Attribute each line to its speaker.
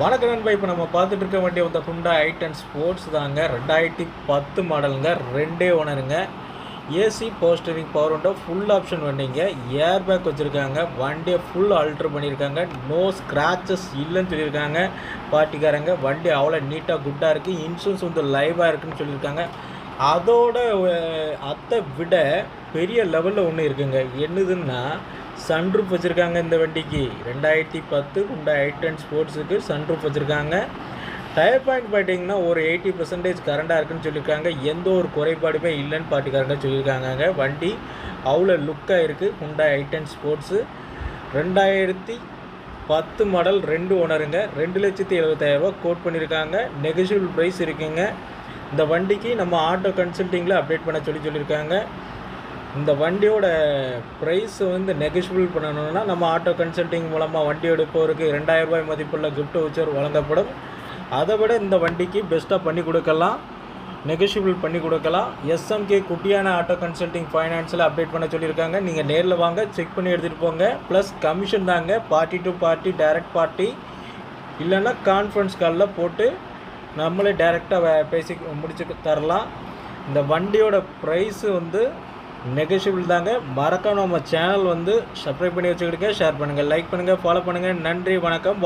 Speaker 1: வணக்கம் நண்பா. இப்போ நம்ம பார்த்துட்டு இருக்க வேண்டிய வந்து ஹுண்டா ஐ அண்ட் ஸ்போர்ட்ஸ் தாங்க. ரெண்டாயிரத்தி பத்து மாடலுங்க ரெண்டே ஓனருங்க. AC power steering power window full option வண்டிங்க. ஏர் பேக் வச்சுருக்காங்க. வண்டியை ஃபுல் ஆல்ட்ரு பண்ணியிருக்காங்க. நோ ஸ்க்ராச்சஸ் இல்லைன்னு சொல்லியிருக்காங்க. பார்ட்டிக்காரங்க வண்டி அவ்வளோ நீட்டாக குட்டாக இருக்குது இன்சூரன்ஸ் வந்து லைவாக இருக்குதுன்னு சொல்லியிருக்காங்க. அதோட அதை விட பெரிய லெவலில் ஒன்று இருக்குங்க. என்னதுன்னா சன்ரூப் வச்சுருக்காங்க இந்த வண்டிக்கு. ரெண்டாயிரத்தி பத்து குண்டா எயிட் டென் ஸ்போர்ட்ஸுக்கு சன்ரூப் வச்சுருக்காங்க. டயர் பாயிண்ட் பார்த்தீங்கன்னா ஒரு எயிட்டி பர்சன்டேஜ் கரண்டாக இருக்குன்னு சொல்லியிருக்காங்க. எந்த ஒரு குறைபாடுமே இல்லைன்னு பாட்டுக்காரங்க சொல்லியிருக்காங்க வண்டி அவ்வளோ லுக்காக இருக்குது குண்டா எயிட் டென் ஸ்போர்ட்ஸு ரெண்டாயிரத்தி பத்து மாடல் ரெண்டு ஓனருங்க ரெண்டு லட்சத்தி எழுபத்தாயிரரூபா கோட் பண்ணியிருக்காங்க. நெகோஷியபிள் ப்ரைஸ் இருக்குங்க. இந்த வண்டிக்கு நம்ம ஆட்டோ கன்சல்ட்டிங்கில் அப்டேட் பண்ண சொல்லி சொல்லியிருக்காங்க. இந்த வண்டியோட ப்ரைஸ் வந்து நெகோஷியபிள் பண்ணணும்னா நம்ம ஆட்டோ கன்சல்ட்டிங் மூலமாக வண்டி எடுப்பவருக்கு ரெண்டாயிரம் ரூபாய் மதிப்புள்ள கிஃப்ட் வச்சர் வழங்கப்படும். அதை விட இந்த வண்டிக்கு பெஸ்ட்டாக பண்ணி கொடுக்கலாம். நெகோஷியபிள் பண்ணி கொடுக்கலாம். எஸ்எம்கே குட்டியான ஆட்டோ கன்சல்ட்டிங் ஃபைனான்ஸில் அப்டேட் பண்ண சொல்லியிருக்காங்க. நீங்கள் நேரில் வாங்க செக் பண்ணி எடுத்துகிட்டு போங்க. ப்ளஸ் கமிஷன் தாங்க. Party to party direct party இல்லைன்னா கான்ஃபரன்ஸ் காலில் போட்டு நம்மளே டைரெக்டாக பேசி முடிச்சு தரலாம். இந்த வண்டியோட ப்ரைஸு வந்து நெகட்டிவ் தாங்க. மறக்காம நம்ம சேனல் வந்து சப்ஸ்கிரைப் பண்ணி வச்சுக்கிடுங்க. ஷேர் பண்ணுங்கள் லைக் பண்ணுங்கள் ஃபாலோ பண்ணுங்கள் நன்றி வணக்கம்.